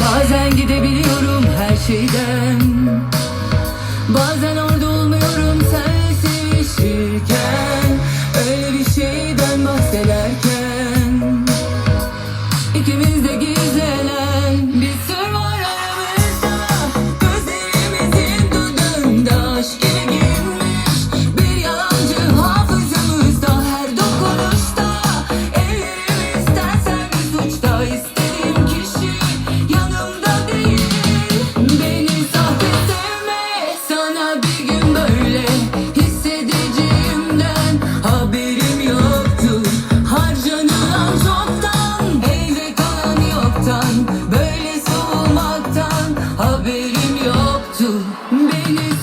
Bazen gidebiliyorum her şeyden. Bazen orada olmuyorum sen sevişirken Öyle bir şeyden bahsederken. İkimiz de gizlenen bir sır var aramızda. Gözlerimizin dudağında aşk gibi girmiş Bir yalancı hafızamızda her dokunuşta. Ellerimizden sen bir suçta me